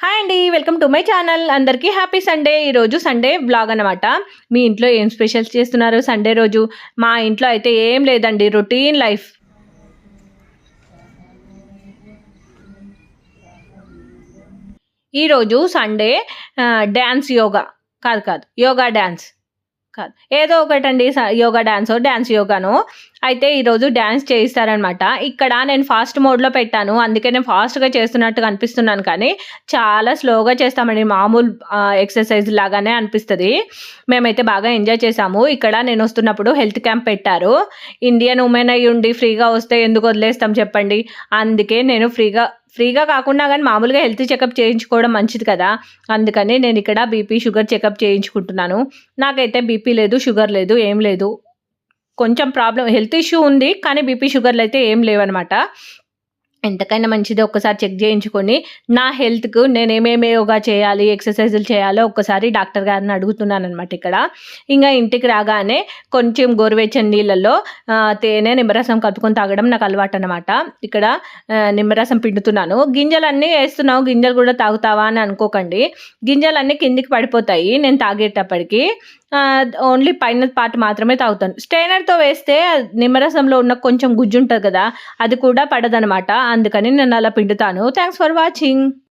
Hi అండి welcome to my channel అందరికీ happy Sunday ఈరోజు సండే బ్లాగ్ అనమాట మీ ఇంట్లో ఏం స్పెషల్స్ చేస్తున్నారు సండే రోజు? మా ఇంట్లో అయితే ఏం లేదండి రొటీన్ లైఫ్ ఈరోజు సండే డ్యాన్స్ యోగా కాదు కాదు యోగా డ్యాన్స్ కాదు. ఏదో ఒకటండి స- యోగా డ్యాన్స్ డ్యాన్స్ యోగాను. అయితే ఈరోజు డ్యాన్స్ చేయిస్తారనమాట. ఇక్కడ నేను ఫాస్ట్ మోడ్లో పెట్టాను. అందుకే నేను ఫాస్ట్గా చేస్తున్నట్టుగా అనిపిస్తున్నాను కానీ చాలా స్లోగా చేస్తామండి. మామూలు ఎక్సర్సైజ్ లాగానే అనిపిస్తుంది. మేమైతే బాగా ఎంజాయ్ చేసాము ఇక్కడ నేను వస్తున్నప్పుడు హెల్త్ క్యాంప్ పెట్టారు. ఇండియన్ ఉమెన్ అయ్యి ఉండి ఫ్రీగా వస్తే ఎందుకు వదిలేస్తాం చెప్పండి? అందుకే నేను ఫ్రీగా ఫ్రీగా కాకుండా కానీ మామూలుగా హెల్త్ చెకప్ చేయించుకోవడం మంచిది కదా. అందుకని నేను ఇక్కడ బీపీ షుగర్ చెకప్ చేయించుకుంటున్నాను. నాకైతే బీపీ లేదు షుగర్ లేదు ఏం లేదు. కొంచెం ప్రాబ్లం హెల్త్ ఇష్యూ ఉంది కానీ బీపీ షుగర్లు అయితే ఏం లేవన్నమాట ఎంతకైనా మంచిది ఒక్కసారి చెక్ చేయించుకొని నా హెల్త్కు నేను ఏమేమి యోగా చేయాలి ఎక్సర్సైజులు చేయాలో ఒక్కసారి డాక్టర్ గారిని అడుగుతున్నాను అనమాట ఇక్కడ. ఇంకా ఇంటికి రాగానే కొంచెం గోరువెచ్చని నీళ్ళల్లో తేనె నిమ్మరసం కలుపుకొని తాగడం నాకు అలవాటు అనమాట ఇక్కడ నిమ్మరసం పిండుతున్నాను. గింజలన్నీ వేస్తున్నావు గింజలు కూడా తాగుతావా అని అనుకోకండి. గింజలన్నీ కిందికి పడిపోతాయి నేను తాగేటప్పటికి. ఓన్లీ పైన పార్ట్ మాత్రమే తాగుతాను. స్టైనర్తో వేస్తే నిమ్మరసంలో ఉన్న కొంచెం గుజ్జు ఉంటుంది కదా అది కూడా పడదనమాట. అందుకని నేను అలా పిండుతాను. Thanks for watching